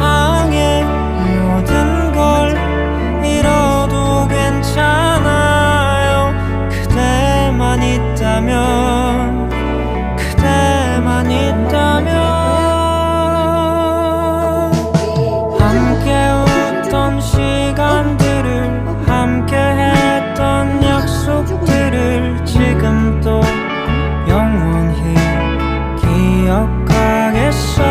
세상의 모든 걸 잃어도 괜찮아요. 그대만 있다면 함께 웃던 시간들을 함께 했던 약속들을 지금도 영원히 기억하겠어.